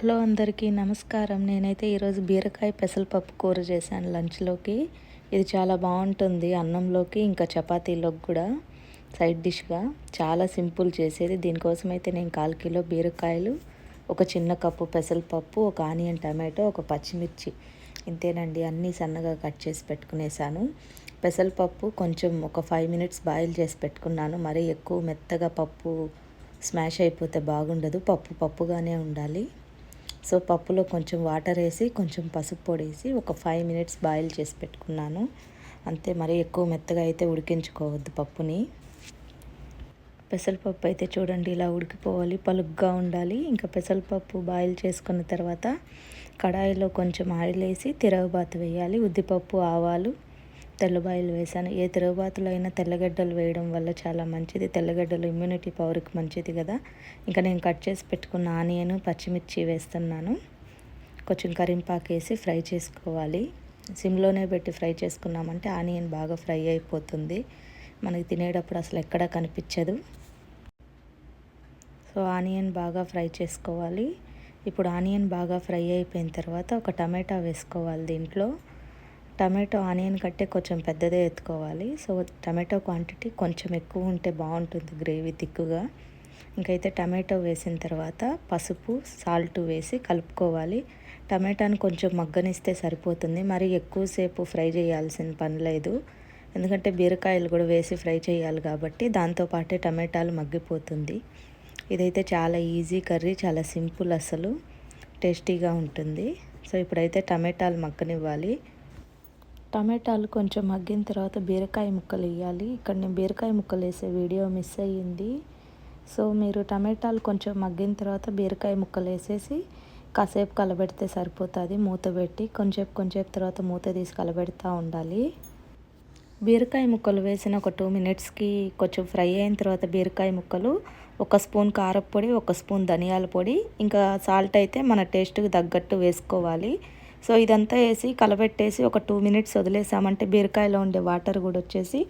Hello అందరికీ నమస్కారం. నేనైతే ఈరోజు బీరకాయ పెసరపప్పు కూర చేశాను లంచ్లోకి. ఇది చాలా బాగుంటుంది అన్నంలోకి ఇంకా చపాతీలోకి కూడా సైడ్ డిష్గా. చాలా సింపుల్ చేసేది. దీనికోసం అయితే నేను కాల్ కిలో బీరకాయలు ఒక చిన్న కప్పు పెసరపప్పు ఒక ఆనియన్ టమాటో ఒక పచ్చిమిర్చి ఇంతేనండి. అన్నీ సన్నగా కట్ చేసి పెట్టుకునేసాను. పెసరపప్పు కొంచెం ఒక ఫైవ్ మినిట్స్ బాయిల్ చేసి పెట్టుకున్నాను. మరీ ఎక్కువ మెత్తగా పప్పు స్మాష్ అయిపోతే బాగుండదు. పప్పు పప్పుగానే ఉండాలి. సో పప్పులో కొంచెం వాటర్ వేసి కొంచెం పసుపు పొడి వేసి ఒక ఫైవ్ మినిట్స్ బాయిల్ చేసి పెట్టుకున్నాను. అంతే మరీ ఎక్కువ మెత్తగా అయితే ఉడికించుకోవద్దు పప్పుని. పెసరపప్పు అయితే చూడండి ఇలా ఉడికిపోవాలి పలుగ్గా ఉండాలి. ఇంకా పెసరపప్పు బాయిల్ చేసుకున్న తర్వాత కడాయిలో కొంచెం ఆయిల్ వేసి తిరగబాత వేయాలి. ఉద్దిపప్పు ఆవాలు తెల్లబాయలు వేసాను ఏ తిరుగుబాతులో అయినా తెల్లగడ్డలు వేయడం వల్ల చాలా మంచిది. తెల్లగడ్డలు ఇమ్యూనిటీ పవర్కి మంచిది కదా. ఇంకా నేను కట్ చేసి పెట్టుకున్న ఆనియన్ పచ్చిమిర్చి వేస్తున్నాను. కొంచెం కరింపాకు వేసి ఫ్రై చేసుకోవాలి. సిమ్లోనే పెట్టి ఫ్రై చేసుకున్నామంటే ఆనియన్ బాగా ఫ్రై అయిపోతుంది. మనకి తినేటప్పుడు అసలు ఎక్కడా కనిపించదు. సో ఆనియన్ బాగా ఫ్రై చేసుకోవాలి. ఇప్పుడు ఆనియన్ బాగా ఫ్రై అయిపోయిన తర్వాత ఒక టమాటా వేసుకోవాలి దీంట్లో. టమాటో ఆనియన్ కట్టే కొంచెం పెద్దదే ఎత్తుకోవాలి. సో టమాటో క్వాంటిటీ కొంచెం ఎక్కువ ఉంటే బాగుంటుంది గ్రేవీ దిక్కుగా ఇంకైతే టమాటో వేసిన తర్వాత పసుపు సాల్ట్ వేసి కలుపుకోవాలి. టమాటాని కొంచెం మగ్గనిస్తే సరిపోతుంది. మరి ఎక్కువసేపు ఫ్రై చేయాల్సిన పని లేదు. ఎందుకంటే బీరకాయలు కూడా వేసి ఫ్రై చేయాలి కాబట్టి దాంతోపాటే టమాటాలు మగ్గిపోతుంది. ఇదైతే చాలా ఈజీ కర్రీ చాలా సింపుల్ అసలు. టేస్టీగా ఉంటుంది. సో ఇప్పుడైతే టమాటాలు మగ్గనివ్వాలి. టమాటాలు కొంచెం మగ్గిన తర్వాత బీరకాయ ముక్కలు వేయాలి. ఇక్కడ నేను బీరకాయ ముక్కలు వేసే వీడియో మిస్ అయ్యింది. సో మీరు టమాటాలు కొంచెం మగ్గిన తర్వాత బీరకాయ ముక్కలు వేసేసి కాసేపు కలబెడితే సరిపోతుంది. మూత పెట్టి కొంచెం కొంచెం తర్వాత మూత తీసి కలబెడతా ఉండాలి. బీరకాయ ముక్కలు వేసిన ఒక టూ మినిట్స్కి కొంచెం ఫ్రై అయిన తర్వాత బీరకాయ ముక్కలు ఒక స్పూన్ కారపొడి ఒక స్పూన్ ధనియాల పొడి ఇంకా సాల్ట్ అయితే మన టేస్ట్కి తగ్గట్టు వేసుకోవాలి. సో ఇదంతా వేసి కలబెట్టేసి ఒక టూ మినిట్స్ వదిలేసామంటే బీరకాయలో ఉండే వాటర్ కూడా వచ్చేసి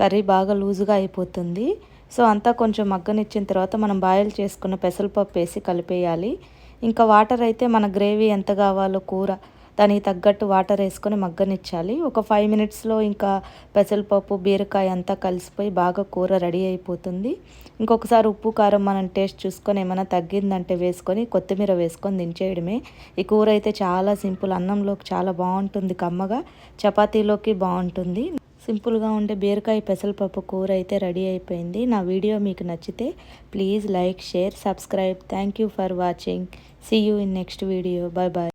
కర్రీ బాగా లూజుగా అయిపోతుంది. సో అంతా కొంచెం మగ్గనిచ్చిన తర్వాత మనం బాయిల్ చేసుకున్న పెసరపప్పు వేసి కలిపేయాలి. ఇంకా వాటర్ అయితే మన గ్రేవీ ఎంత కావాలో కూర దానికి తగ్గట్టు వాటర్ వేసుకొని మగ్గనిచ్చాలి. ఒక ఫైవ్ మినిట్స్లో ఇంకా పెసరపప్పు బీరకాయ అంతా కలిసిపోయి బాగా కూర రెడీ అయిపోతుంది. ఇంకొకసారి ఉప్పు కారం మనం టేస్ట్ చూసుకొని ఏమైనా తగ్గిందంటే వేసుకొని కొత్తిమీర వేసుకొని దించేయడమే. ఈ కూర అయితే చాలా సింపుల్. అన్నంలోకి చాలా బాగుంటుంది కమ్మగా. చపాతీలోకి బాగుంటుంది. సింపుల్గా ఉండే బీరకాయ పెసరపప్పు కూర అయితే రెడీ అయిపోయింది. నా వీడియో మీకు నచ్చితే please like share subscribe. Thank you for watching see you in next video bye bye